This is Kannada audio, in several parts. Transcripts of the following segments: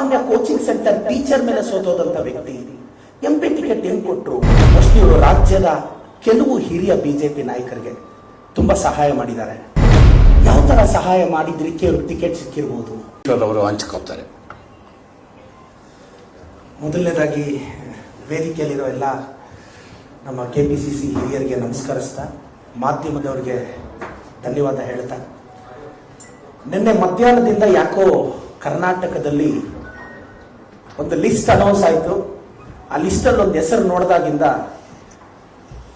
ಸಾಮಾನ್ಯ ಕೋಚಿಂಗ್ ಸೆಂಟರ್ ಟೀಚರ್ ಮೇಲೆ ಸೋತೋದಂತ ವ್ಯಕ್ತಿ. ಎಂ ಪಿ ಟಿಕೆಟ್ ಹೆಂಗ್ ಕೊಟ್ಟರು ಮೋಸ್ಟ್ಲಿ ಇವರು ರಾಜ್ಯದ ಕೆಲವು ಹಿರಿಯ ಬಿಜೆಪಿ ನಾಯಕರಿಗೆ ತುಂಬಾ ಸಹಾಯ ಮಾಡಿದ್ದಾರೆ. ಯಾವ ತರ ಸಹಾಯ ಮಾಡಿದ್ರಿಕೆ ಅವ್ರಿಗೆ ಟಿಕೆಟ್ ಸಿಕ್ಕಿರ್ಬೋದು. ಅವರು ಹಂಚ್ಕೋತಾರೆ. ಮೊದಲನೇದಾಗಿ ವೇದಿಕೆಯಲ್ಲಿರೋ ಎಲ್ಲ ನಮ್ಮ ಕೆ ಪಿ ಸಿ ಸಿ ಹಿರಿಯರಿಗೆ ನಮಸ್ಕರಿಸ್ತಾ ಮಾಧ್ಯಮದವರಿಗೆ ಧನ್ಯವಾದ ಹೇಳ್ತಾ ನಿನ್ನೆ ಮಧ್ಯಾಹ್ನದಿಂದ ಯಾಕೋ ಕರ್ನಾಟಕದಲ್ಲಿ ಒಂದು ಲಿಸ್ಟ್ ಅನೌನ್ಸ್ ಆಯಿತು. ಆ ಲಿಸ್ಟಲ್ಲಿ ಒಂದು ಹೆಸರು ನೋಡಿದಾಗಿಂದ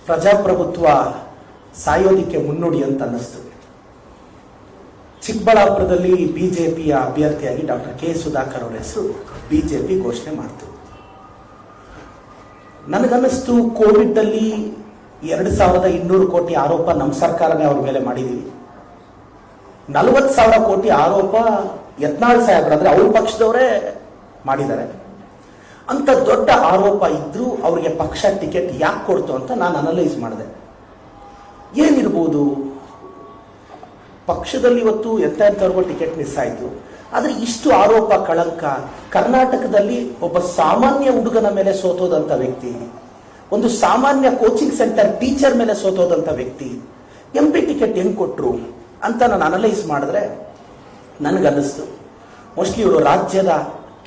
ಪ್ರಜಾಪ್ರಭುತ್ವ ಸಾಯೋದಿಕ್ಕೆ ಮುನ್ನುಡಿ ಅಂತ ಅನ್ನಿಸ್ತು. ಚಿಕ್ಕಬಳ್ಳಾಪುರದಲ್ಲಿ ಬಿಜೆಪಿಯ ಅಭ್ಯರ್ಥಿಯಾಗಿ ಡಾಕ್ಟರ್ ಕೆ ಸುಧಾಕರ್ ಅವರ ಹೆಸರು ಬಿಜೆಪಿ ಘೋಷಣೆ ಮಾಡ್ತು. ನನಗನ್ನಿಸ್ತು ಕೋವಿಡ್ ಅಲ್ಲಿ ಎರಡು ಸಾವಿರದ ಇನ್ನೂರು ಕೋಟಿ ಆರೋಪ ನಮ್ಮ ಸರ್ಕಾರನೇ ಅವ್ರ ಮೇಲೆ ಮಾಡಿದ್ದೀವಿ ನಲವತ್ತು ಸಾವಿರ ಕೋಟಿ ಆರೋಪ ಯತ್ನಾಳ್ ಸಾಹೇಬ್ರ, ಅಂದ್ರೆ ಅವ್ರ ಪಕ್ಷದವರೇ ಮಾಡಿದ್ದಾರೆ. ಅಂತ ದೊಡ್ಡ ಆರೋಪ ಇದ್ರೂ ಅವರಿಗೆ ಪಕ್ಷ ಟಿಕೆಟ್ ಯಾಕೆ ಕೊಡ್ತು ಅಂತ ನಾನು ಅನಲೈಸ್ ಮಾಡಿದೆ. ಏನಿರ್ಬೋದು? ಪಕ್ಷದಲ್ಲಿ ಇವತ್ತು ಎಂತ ಎಂಥವ್ರಿಗೂ ಟಿಕೆಟ್ ಮಿಸ್ ಆಯಿತು. ಆದರೆ ಇಷ್ಟು ಆರೋಪ, ಕಳಂಕ, ಕರ್ನಾಟಕದಲ್ಲಿ ಒಬ್ಬ ಸಾಮಾನ್ಯ ಹುಡುಗನ ಮೇಲೆ ಸೋತೋದಂಥ ವ್ಯಕ್ತಿ, ಒಂದು ಸಾಮಾನ್ಯ ಕೋಚಿಂಗ್ ಸೆಂಟರ್ ಟೀಚರ್ ಮೇಲೆ ಸೋತೋದಂಥ ವ್ಯಕ್ತಿ ಎಂ ಪಿ ಟಿಕೆಟ್ ಹೆಂಗೆ ಕೊಟ್ಟರು ಅಂತ ನಾನು ಅನಲೈಸ್ ಮಾಡಿದ್ರೆ ನನಗನ್ನಿಸ್ತು. ಮೋಸ್ಟ್ಲಿ ಇವರು ರಾಜ್ಯದ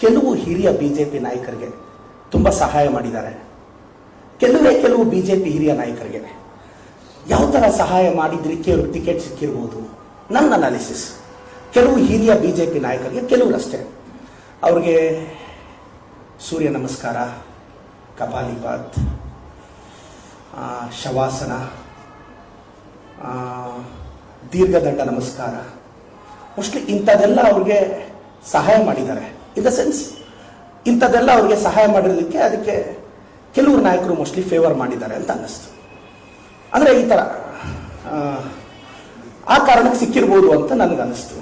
ಕೆಲವು ಹಿರಿಯ ಬಿ ಜೆ ಪಿ ನಾಯಕರಿಗೆ ತುಂಬಾ ಸಹಾಯ ಮಾಡಿದ್ದಾರೆ. ಕೆಲವೇ ಕೆಲವು ಬಿ ಜೆ ಪಿ ಹಿರಿಯ ನಾಯಕರಿಗೆ. ಯಾವ ತರ ಸಹಾಯ ಮಾಡಿದ್ರಿಕೆ ಅವ್ರಿಗೆ ಟಿಕೆಟ್ ಸಿಕ್ಕಿರ್ಬೋದು. ನನ್ನ ಅನಾಲಿಸಿಸ್ ಕೆಲವು ಹಿರಿಯ ಬಿ ಜೆ ಪಿ ನಾಯಕರಿಗೆ ಕೆಲವರಷ್ಟೇ ಅವ್ರಿಗೆ ಸೂರ್ಯ ನಮಸ್ಕಾರ ಕಪಾಲಿಪಾತ್ ಶವಾಸನ ದೀರ್ಘದಂಡ ನಮಸ್ಕಾರ. ಮೋಸ್ಟ್ಲಿ ಇಂಥದ್ದೆಲ್ಲ ಅವ್ರಿಗೆ ಸಹಾಯ ಮಾಡಿದ್ದಾರೆ. ಇನ್ ದ ಸೆನ್ಸ್ ಇಂಥದ್ದೆಲ್ಲ ಅವರಿಗೆ ಸಹಾಯ ಮಾಡಿರೋದಕ್ಕೆ ಅದಕ್ಕೆ ಕೆಲವರು ನಾಯಕರು ಮೋಸ್ಟ್ಲಿ ಫೇವರ್ ಮಾಡಿದ್ದಾರೆ ಅಂತ ಅನ್ನಿಸ್ತು. ಅಂದರೆ ಈ ಥರ ಆ, ಕಾರಣಕ್ಕೆ ಸಿಕ್ಕಿರ್ಬೋದು ಅಂತ ನನಗೆ ಅನ್ನಿಸ್ತು